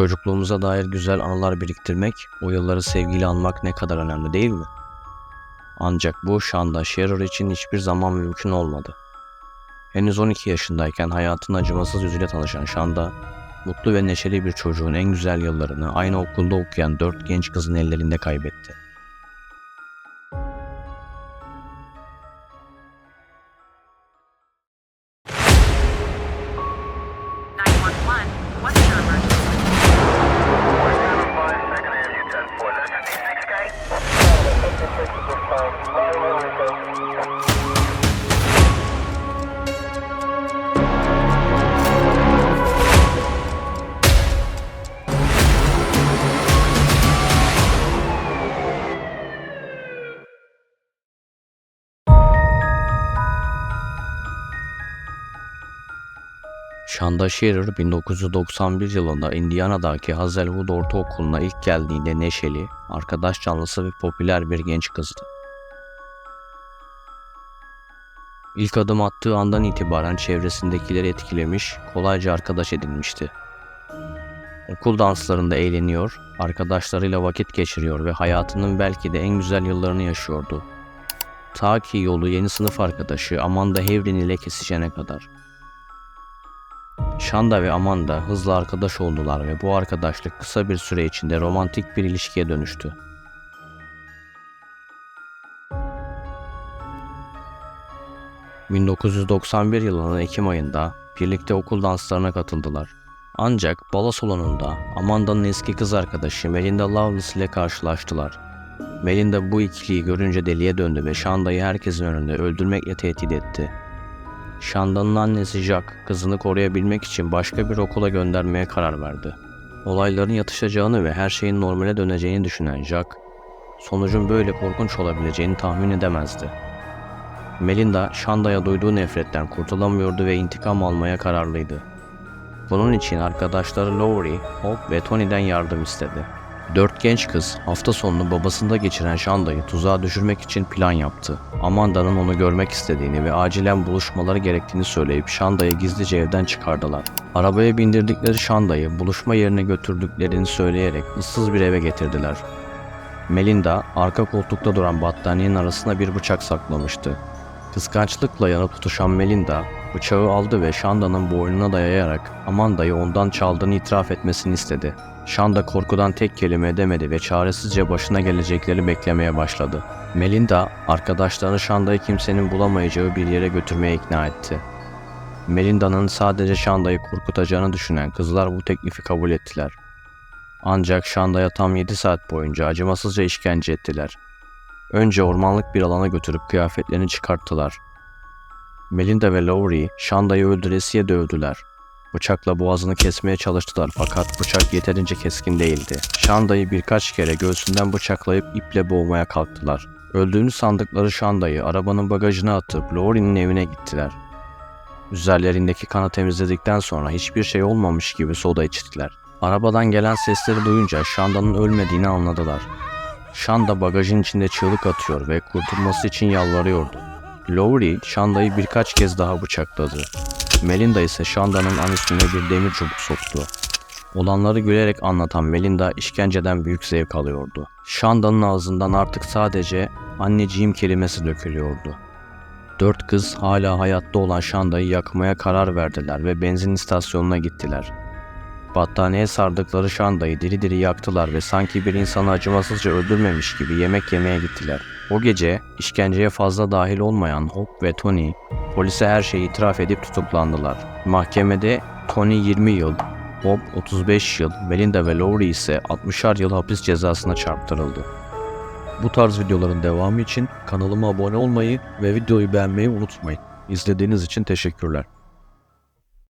Çocukluğumuza dair güzel anılar biriktirmek, o yılları sevgiyle anmak ne kadar önemli değil mi? Ancak bu Shanda Shearer için hiçbir zaman mümkün olmadı. Henüz 12 yaşındayken hayatın acımasız yüzüyle tanışan Shanda, mutlu ve neşeli bir çocuğun en güzel yıllarını aynı okulda okuyan dört genç kızın ellerinde kaybetti. What's your emergency? Shanda Shearer 1991 yılında Indiana'daki Hazelwood Ortaokulu'na ilk geldiğinde neşeli, arkadaş canlısı ve popüler bir genç kızdı. İlk adım attığı andan itibaren çevresindekileri etkilemiş, kolayca arkadaş edinmişti. Okul danslarında eğleniyor, arkadaşlarıyla vakit geçiriyor ve hayatının belki de en güzel yıllarını yaşıyordu. Ta ki yolu yeni sınıf arkadaşı Amanda Havrin ile kesişene kadar. Shanda ve Amanda hızla arkadaş oldular ve bu arkadaşlık kısa bir süre içinde romantik bir ilişkiye dönüştü. ...1991 yılının Ekim ayında birlikte okul danslarına katıldılar. Ancak balo salonunda Amanda'nın eski kız arkadaşı Melinda Loveless ile karşılaştılar. Melinda bu ikiliyi görünce deliye döndü ve Shanda'yı herkesin önünde öldürmekle tehdit etti. Shanda'nın annesi Jack kızını koruyabilmek için başka bir okula göndermeye karar verdi. Olayların yatışacağını ve her şeyin normale döneceğini düşünen Jack, sonucun böyle korkunç olabileceğini tahmin edemezdi. Melinda, Shanda'ya duyduğu nefretten kurtulamıyordu ve intikam almaya kararlıydı. Bunun için arkadaşları Lowry, Hope ve Tony'den yardım istedi. Dört genç kız hafta sonunu babasında geçiren Shanda'yı tuzağa düşürmek için plan yaptı. Amanda'nın onu görmek istediğini ve acilen buluşmaları gerektiğini söyleyip Shanda'yı gizlice evden çıkardılar. Arabaya bindirdikleri Shanda'yı buluşma yerine götürdüklerini söyleyerek ıssız bir eve getirdiler. Melinda arka koltukta duran battaniyenin arasına bir bıçak saklamıştı. Kıskançlıkla yanıp tutuşan Melinda bıçağı aldı ve Shanda'nın boynuna dayayarak Amanda'yı ondan çaldığını itiraf etmesini istedi. Shanda korkudan tek kelime edemedi ve çaresizce başına gelecekleri beklemeye başladı. Melinda, arkadaşlarını Shanda'yı kimsenin bulamayacağı bir yere götürmeye ikna etti. Melinda'nın sadece Shanda'yı korkutacağını düşünen kızlar bu teklifi kabul ettiler. Ancak Shanda'ya tam 7 saat boyunca acımasızca işkence ettiler. Önce ormanlık bir alana götürüp kıyafetlerini çıkarttılar. Melinda ve Lowry, Shanda'yı öldüresiye dövdüler. Bıçakla boğazını kesmeye çalıştılar fakat bıçak yeterince keskin değildi. Shanda'yı birkaç kere göğsünden bıçaklayıp iple boğmaya kalktılar. Öldüğünü sandıkları Shanda'yı arabanın bagajına atıp Lowry'nin evine gittiler. Üzerlerindeki kanı temizledikten sonra hiçbir şey olmamış gibi soda içtiler. Arabadan gelen sesleri duyunca Shanda'nın ölmediğini anladılar. Shanda bagajın içinde çığlık atıyor ve kurtulması için yalvarıyordu. Lowry, Shanda'yı birkaç kez daha bıçakladı. Melinda ise Shanda'nın anüsüne bir demir çubuk soktu. Olanları gülerek anlatan Melinda işkenceden büyük zevk alıyordu. Shanda'nın ağzından artık sadece anneciğim kelimesi dökülüyordu. Dört kız hala hayatta olan Shanda'yı yakmaya karar verdiler ve benzin istasyonuna gittiler. Battaniye sardıkları Shanda'yı diri diri yaktılar ve sanki bir insanı acımasızca öldürmemiş gibi yemek yemeye gittiler. O gece işkenceye fazla dahil olmayan Hope ve Tony polise her şeyi itiraf edip tutuklandılar. Mahkemede Tony 20 yıl, Hope 35 yıl, Melinda ve Lowry ise 60'ar yıl hapis cezasına çarptırıldı. Bu tarz videoların devamı için kanalıma abone olmayı ve videoyu beğenmeyi unutmayın. İzlediğiniz için teşekkürler.